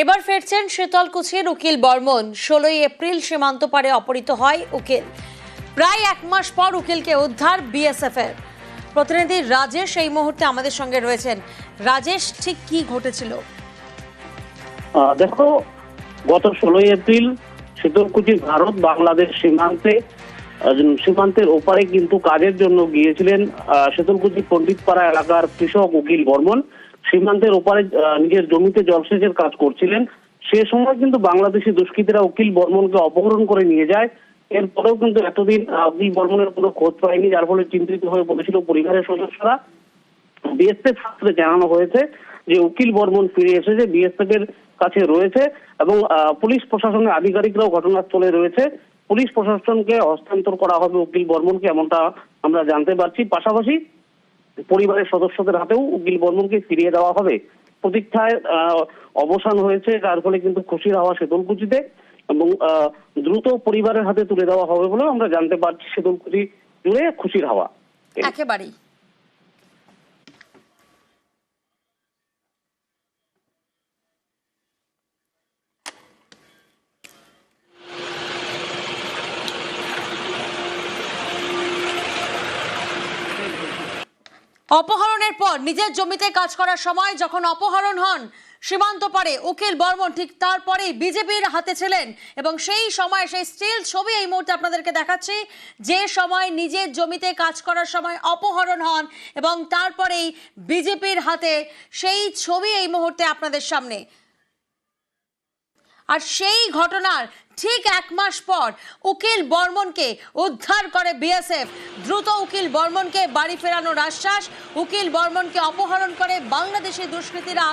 এবার ফিরছেন শীতলকুচির উকিল বর্মন। ষোলোই এপ্রিল সীমান্ত পারে অপহৃত হয় উকিল। প্রায় এক মাস পর উকিলকে উদ্ধার বিএসএফ এর প্রতিনিধি রাজেশ এই মুহূর্তে আমাদের সঙ্গে রয়েছেন। রাজেশ, ঠিক কি ঘটেছিল? দেখো, গত ষোলোই এপ্রিল শীতলকুচি ভারত বাংলাদেশ সীমান্তে সীমান্তের ওপারে কিন্তু কাজের জন্য গিয়েছিলেন শীতলকুচি পণ্ডিতপাড়া এলাকার কৃষক উকিল বর্মন। সীমান্তের ওপারে নিজের জমিতে জলসেচের কাজ করছিলেন। সে সময় কিন্তু বাংলাদেশি দুষ্কৃতীরা উকিল বর্মনকে অপহরণ করে নিয়ে যায়। এরপরেও কিন্তু এতদিন উকিল বর্মনের কোনো খোঁজ পায়নি, যার ফলে চিন্তিত হয়ে পড়েছিল পরিবারের সদস্যরা। বিএসএফ সূত্রে জানানো হয়েছে যে উকিল বর্মন ফিরে এসেছে বিএসএফ এর কাছে রয়েছে এবং পুলিশ প্রশাসনের আধিকারিকরাও ঘটনাস্থলে রয়েছে। পুলিশ প্রশাসনকে হস্তান্তর করা হবে উকিল বর্মনকে, এমনটা আমরা জানতে পারছি। পাশাপাশি পরিবারের সদস্যদের হাতেও উকিল বর্মনকে ফিরিয়ে দেওয়া হবে। প্রতীক্ষায় অবসান হয়েছে তার ফলে কিন্তু খুশির হাওয়া শীতলকুচিতে এবং দ্রুত পরিবারের হাতে তুলে দেওয়া হবে বলে আমরা জানতে পারছি শীতলকুচি জুড়ে খুশির হাওয়া। একেবারেই। অপহরণের পর নিজের জমিতে কাজ করার সময় যখন অপহরণ হন, সীমান্ত পারে উকিল বর্মন ঠিক তারপরেই বিজেপির হাতে ছিলেন এবং সেই সময় সেই স্টিল ছবি এই মুহূর্তে আপনাদেরকে দেখাচ্ছি। যে সময় নিজের জমিতে কাজ করার সময় অপহরণ হন এবং তারপরেই বিজেপির হাতে সেই ছবি এই মুহূর্তে আপনাদের সামনে। আর সেই ঘটনার ঠিক এক মাস পর উকিল বর্মনকে উদ্ধার করে বিএসএফ। দ্রুত উকিল বর্মনকে বাড়ি ফেরানোর আশ্বাস উকিল বর্মনকে অপহরণ করে বাংলাদেশি দুষ্কৃতীরা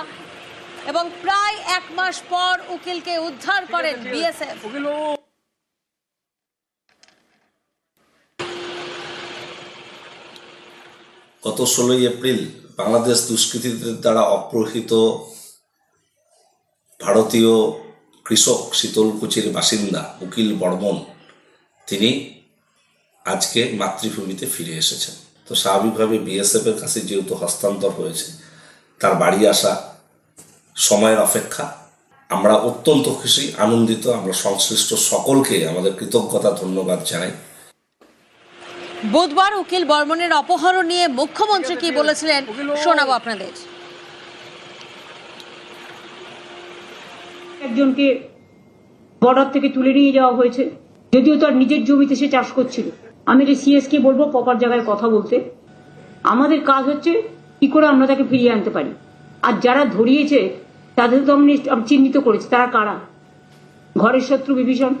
এবং প্রায় এক মাস পর উকিলকে উদ্ধার করেন বিএসএফ। গত ষোলোই এপ্রিল বাংলাদেশ দুষ্কৃতীদের দ্বারা অপ্রহিত ভারতীয় কৃষক শীতলকুচির বাসিন্দা উকিল বর্মন, তিনি আজকে মাতৃভূমিতে ফিরে এসেছেন। তো স্বাভাবিকভাবে বিএসএফ এর কাছে যেহেতু হস্তান্তর হয়েছে, তার বাড়ি আসা সময়ের অপেক্ষা। আমরা অত্যন্ত খুশি, আনন্দিত, আমরা সংশ্লিষ্ট সকলকে আমাদের কৃতজ্ঞতা, ধন্যবাদ জানাই। বুধবার উকিল বর্মনের অপহরণ নিয়ে মুখ্যমন্ত্রী কি বলেছিলেন, শোনাবো আপনাদের। একজনকে বর্ডার থেকে তুলে নিয়ে যাওয়া হয়েছে। যদিও তার নিজের জমিতে সে চাষ করছিল। আমি যে সিএসকে বলব প্রপার জায়গায় কথা বলতে। আমাদের কাজ হচ্ছে কি করে আমরা তাকে ফিরিয়ে আনতে পারি। আর যারা ধরিয়েছে, তাদের তো আমি চিহ্নিত করেছি, তারা কারা? ঘরের শত্রু বিভীষণ।